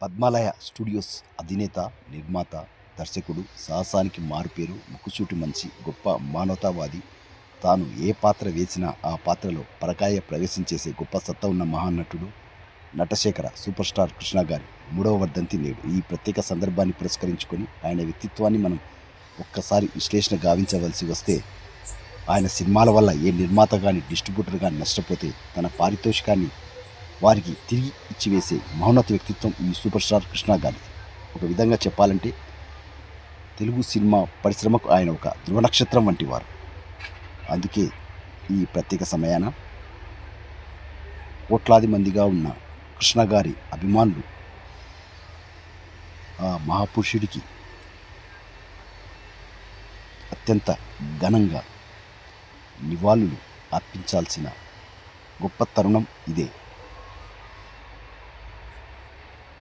Padmalaya studios అధినేత నిర్మాత దర్శకుడు సాహసానికి మారుపేరు ముక్కుసూటి మంచి గొప్ప మానవతావాది. తాను ఏ పాత్ర వేసినా ఆ పాత్రలో పరకాయ ప్రవేశం చేసే గొప్ప సత్తా ఉన్న మహానటుడు నటశేఖర సూపర్ స్టార్ కృష్ణ గారి మూడవ వర్ధంతి నేడు. ఈ ప్రత్యేక సందర్భాన్ని పురస్కరించుకొని ఆయన వ్యక్తిత్వాన్ని మనం ఒక్కసారి విశ్లేషణ గావించవలసి వస్తే ఆయన సినిమాల వల్ల ఏ నిర్మాత కానీ డిస్ట్రిబ్యూటర్ కానీ నష్టపోతే తన పారితోషికాన్ని వారికి తిరిగి ఇచ్చివేసే మహోన్నత వ్యక్తిత్వం ఈ సూపర్ స్టార్ కృష్ణ గారి ఒక విధంగా చెప్పాలంటే తెలుగు సినిమా పరిశ్రమకు ఆయన ఒక ధ్రువ నక్షత్రం వంటి వారు అందుకే ఈ ప్రత్యేక సమయాన కోట్లాది మందిగా ఉన్న కృష్ణ గారి అభిమానులు ఆ మహాపురుషుడికి అత్యంత ఘనంగా నివాళులు అర్పించాల్సిన గొప్ప తరుణం ఇదే.